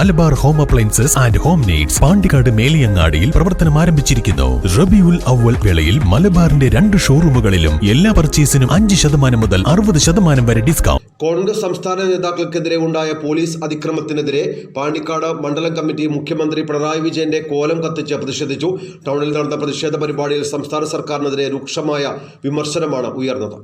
Malabar home appliances and home needs Pandikkad മേലിയങ്ങാടിയിൽ പ്രവർത്തനം ആരംഭിച്ചിരിക്കുന്നു. റബിയുൽ അവൽ വേളയിൽ മലബാറിന്റെ രണ്ട് ഷോറൂമുകളിലും എല്ലാ പർച്ചേസിനും അഞ്ച് ശതമാനം മുതൽ അറുപത് ശതമാനം വരെ ഡിസ്കൗണ്ട്. കോൺഗ്രസ് സംസ്ഥാന നേതാക്കൾക്കെതിരെ ഉണ്ടായ പോലീസ് അതിക്രമത്തിനെതിരെ പാണ്ടിക്കാട് മണ്ഡലം കമ്മിറ്റി മുഖ്യമന്ത്രി പിണറായി വിജയന്റെ കോലം കത്തിച്ച് പ്രതിഷേധിച്ചു. ടൗണിൽ നടന്ന പ്രതിഷേധ പരിപാടിയിൽ സംസ്ഥാന സർക്കാരിനെതിരെ രൂക്ഷമായ വിമർശനമാണ് ഉയർന്നത്.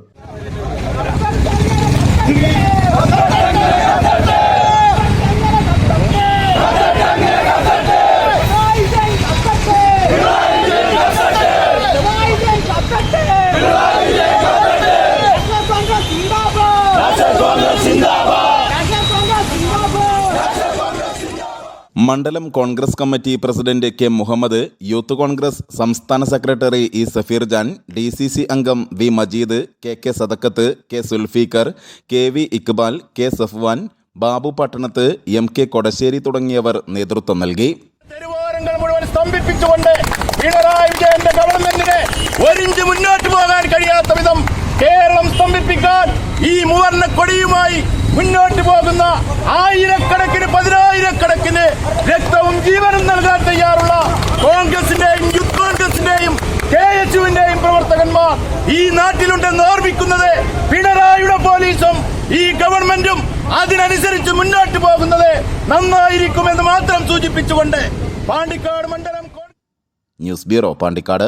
മണ്ഡലം Congress committee president K Muhammad youth Congress സംസ്ഥാന secretary E Safeer Jan D C C അംഗം V Majeed K K Sadakkath K Sulfiqar K V Iqbal K Safwan Babu Pattanath M K Kodassery തുടങ്ങിയവർ നേതൃത്വം നൽകി. തെരുവോരങ്ങൾ മുഴുവൻ സ്തംഭിപ്പിച്ചുകൊണ്ട് പിണറായി വിജയന്റെ ഗവൺമെന്റിന് ഒരിഞ്ച് മുന്നോട്ട് പോകാൻ കഴിയാത്ത വിധം കേരളം സ്തംഭിപ്പിക്കാൻ ഈ മൂവർണ കൊടിയുമായി മുന്നോട്ട് പോകുന്ന ആയിരക്കണക്കിന് ഈ നാട്ടിലുണ്ടെന്ന് ഓർമ്മിക്കുന്നത് പിണറായിയുടെ പോലീസും ഈ ഗവൺമെന്റും അതിനനുസരിച്ച് മുന്നോട്ട് പോകുന്നത് നന്നായിരിക്കുമെന്ന് മാത്രം സൂചിപ്പിച്ചുകൊണ്ട് പാണ്ടിക്കാട് മണ്ഡലം ന്യൂസ് ബ്യൂറോ പാണ്ടിക്കാട്.